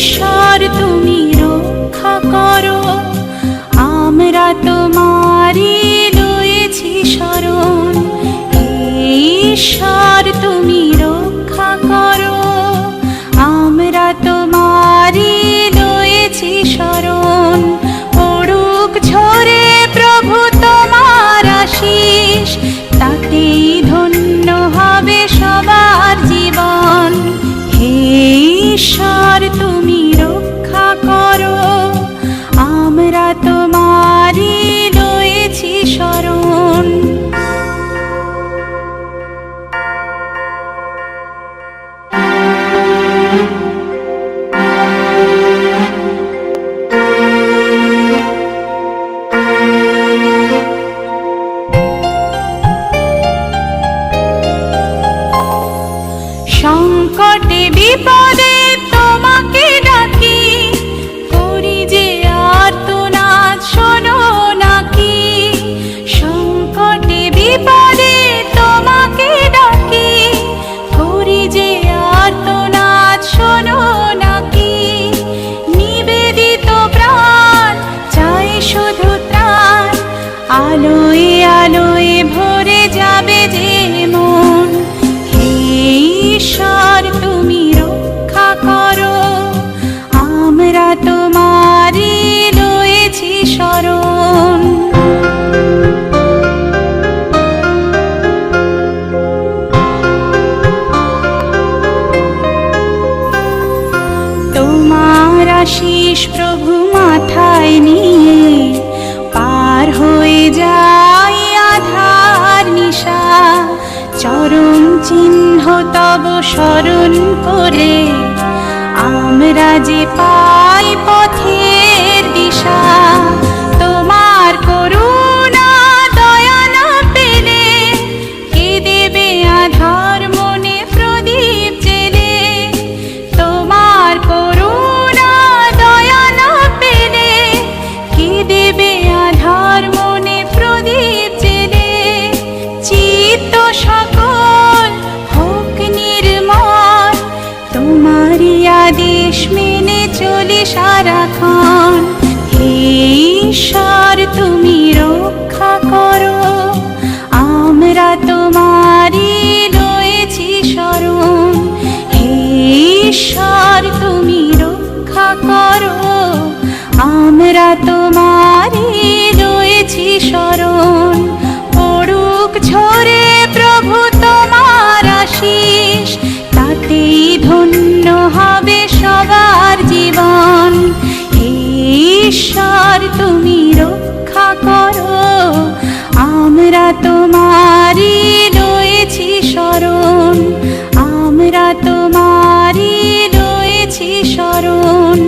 ঈশ্বর তুমি রক্ষা করো। আমরা তোমারই রয়েছি শরণ। ঈশ্বর তোমার আশিস প্রভু মাথায় নিয়ে পার হয়ে যাই আধার নিশা। চরম চিহ্ন তব স্মরণ করে আমরা যে পাই পথে সারাক্ষণ ঈশ্বর। তুমি রক্ষা করো। আমরা তোমারই রয়েছি শরণ। আমরা তোমারই রয়েছি শরণ।